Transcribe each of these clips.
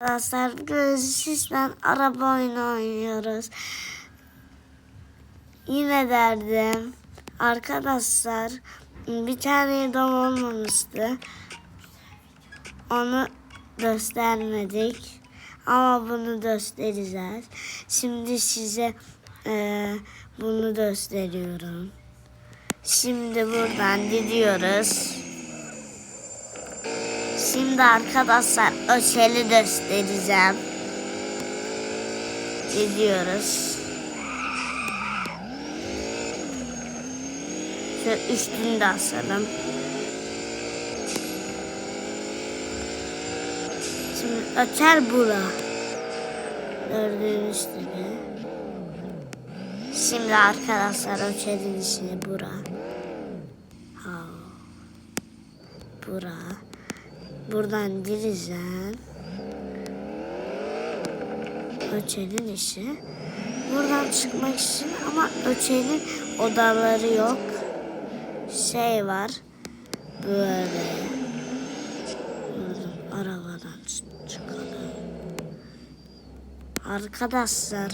Arkadaşlar bugün sizden araba oyunu oynuyoruz. Yine derdim. Arkadaşlar bir tane idam olmamıştı. Onu göstermedik. Ama bunu göstereceğiz. Şimdi size eee, bunu gösteriyorum. Şimdi buradan gidiyoruz. Şimdi arkadaşlar öçeli göstereceğim. Gidiyoruz. Şu üstünü de asalım. Şimdi öçer bura. Gördüğünüz gibi. Şimdi arkadaşlar öçelin içine bura. Ha. Bura. Buradan gireceğim. Öçelin işi. Buradan çıkmak için ama Öçelin odaları yok. Şey var. Böyle. Buradan arabadan çıkalım. Arkadaşlar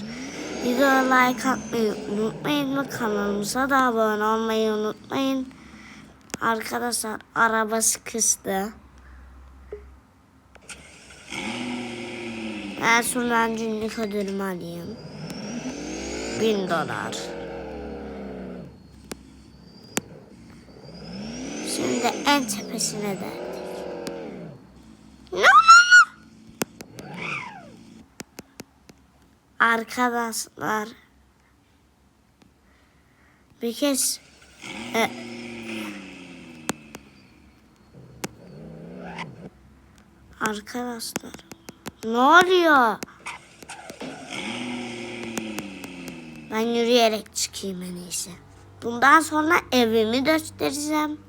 videoya like atmayı unutmayın ve kanalımıza da abone olmayı unutmayın. Arkadaşlar arabası kıstı. Ben şuradan günlük ödülümü alayım. Bin dolar. Şimdi en tepesine derdik. No, no, no. Arkadaşlar bir kez e, arkadaşlar ne oluyor? Ben yürüyerek çıkayım en iyisi. Bundan sonra evimi göstereceğim.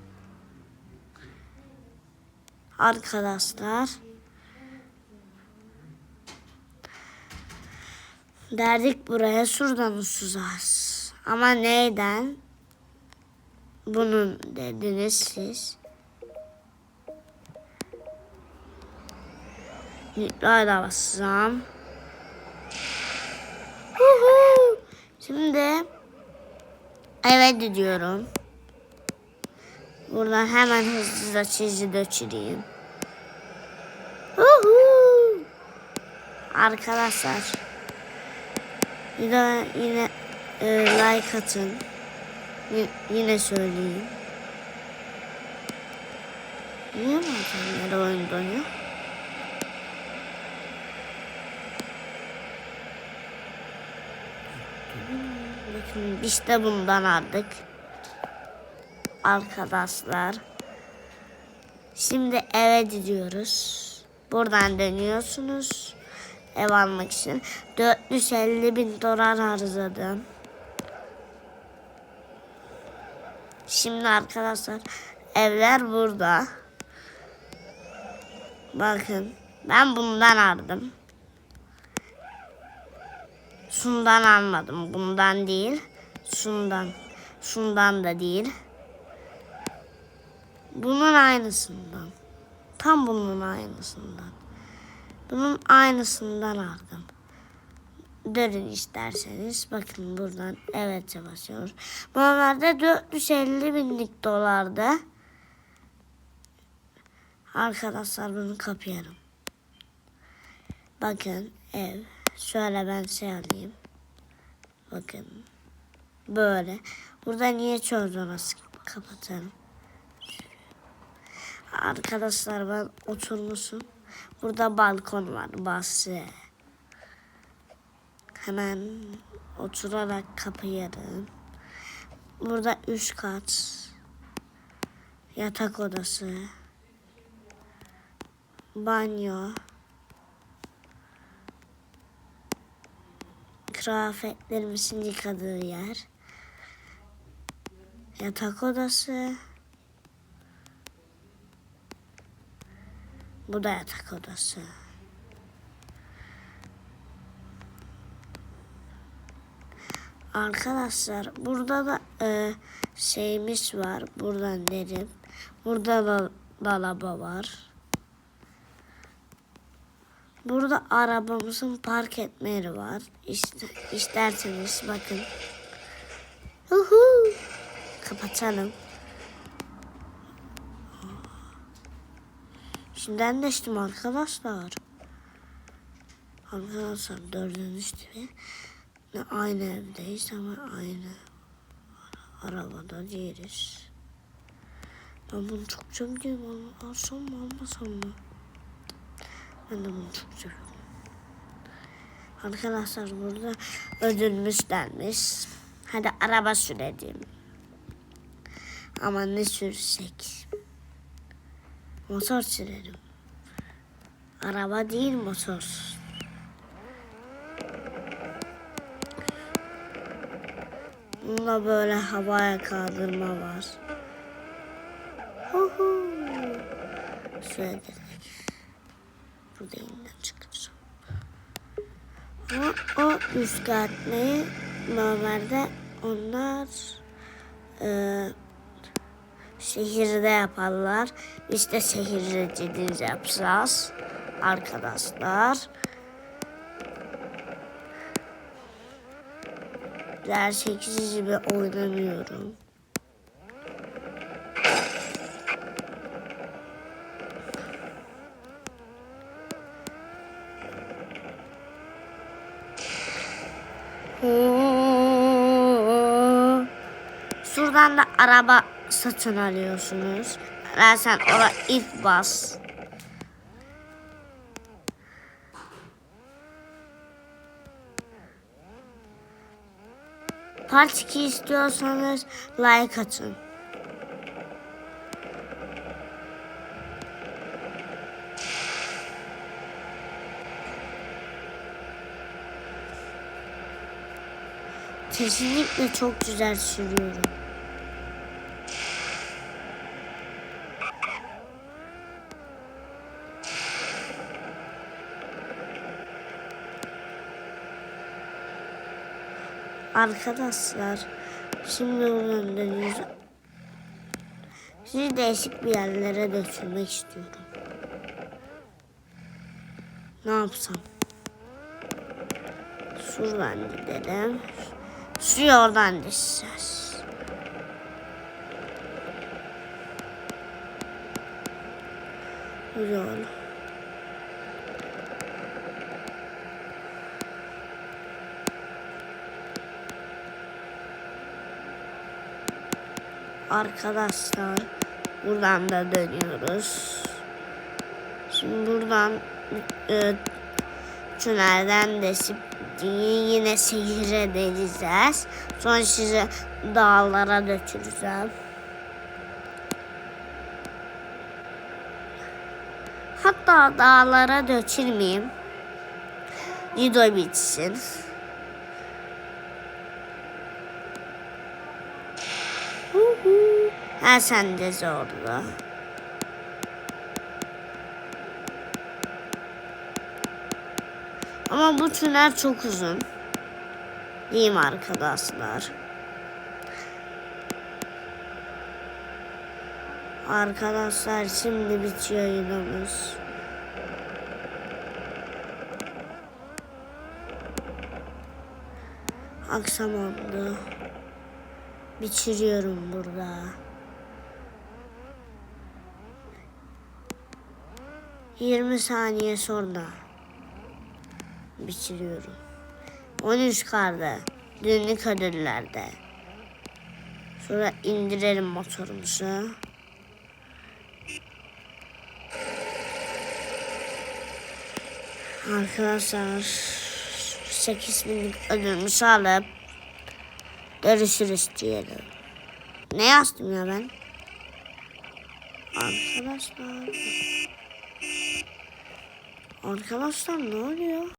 Arkadaşlar. Derdik buraya şuradan uçacağız. Ama neyden? Bunun dediniz siz. Nitlerle basacağım. Şimdi eve gidiyorum. Buradan hemen hızlıca çizi döçüreyim. Arkadaşlar daha yine e, like atın. Y- yine söyleyeyim. Niye mademleri oyun donuyor? Bakın işte bundan aldık. Arkadaşlar. Şimdi eve gidiyoruz. Buradan dönüyorsunuz. Ev almak için. 450 bin dolar harcadım. Şimdi arkadaşlar evler burada. Bakın ben bundan aldım. Şundan almadım. Bundan değil. Şundan. Şundan da değil. Bunun aynısından. Tam bunun aynısından. Bunun aynısından aldım. Dönün isterseniz. Bakın buradan evet basıyoruz. Normalde 450 binlik dolardı. Arkadaşlar bunu kapıyorum. Bakın ev. Şöyle ben şey alayım. Bakın. Böyle. Burada niye çoğunluğunu kapatalım. Arkadaşlar ben oturmuşum. Burada balkon var. Bahçe. Hemen oturarak kapayarım. Burada üç kat. Yatak odası. Banyo. Kıyafetlerimizin yıkadığı yer. Yatak odası. Bu da yatak odası. Arkadaşlar burada da e, şeyimiz var. Buradan derim. Burada da dolaba var. Burada arabamızın park etme yeri var. İşte, isterseniz bakın. Huhu. Kapatalım. Şimdiden geçtim arkadaşlar. Arkadaşlar gördüğünüz gibi aynı evdeyiz ama aynı arabada değiliz. Ben bunu çok seviyorum. Alsam mı almasam mı? Ben de bunu çok seviyorum. Arkadaşlar burada ödülmüş denmiş. Hadi araba sürelim. Ama ne sürsek? Motor sürelim. Araba değil motor. Bunda böyle havaya kaldırma var. Huhu. Şöyle dedik. Burada yeniden çıkacağım. Ama o rüzgartmayı normalde onlar e, şehirde yaparlar. Biz de şehirciliği yapacağız arkadaşlar. Gerçekçi gibi oynamıyorum. Şuradan da araba satın alıyorsunuz. Sen oraya ilk bas. Part 2 istiyorsanız like atın. Kesinlikle çok güzel sürüyorum. Arkadaşlar şimdi buradan dönüyoruz. Sizi değişik bir yerlere götürmek istiyorum. Ne yapsam? Şuradan gidelim. Şu yoldan düşeceğiz. Yol. Arkadaşlar buradan da dönüyoruz. Şimdi buradan e, tünelden desip yine şehire deneyeceğiz. Sonra sizi dağlara götüreceğim. Hatta dağlara götürmeyeyim. Video bitsin. Ha sen de zorlu. Ama bu tünel çok uzun. Değil mi arkadaşlar? Arkadaşlar şimdi bitiyor yayınımız. Akşam oldu. Bitiriyorum burada. Yirmi saniye sonra bitiriyorum. 13 karda. Günlük ödüllerde. Sonra indirelim motorumuzu. Arkadaşlar 8 binlik ödülümüzü alıp görüşürüz diyelim. Ne yazdım ya ben? Arkadaşlar. Arkadaşlar ne oluyor?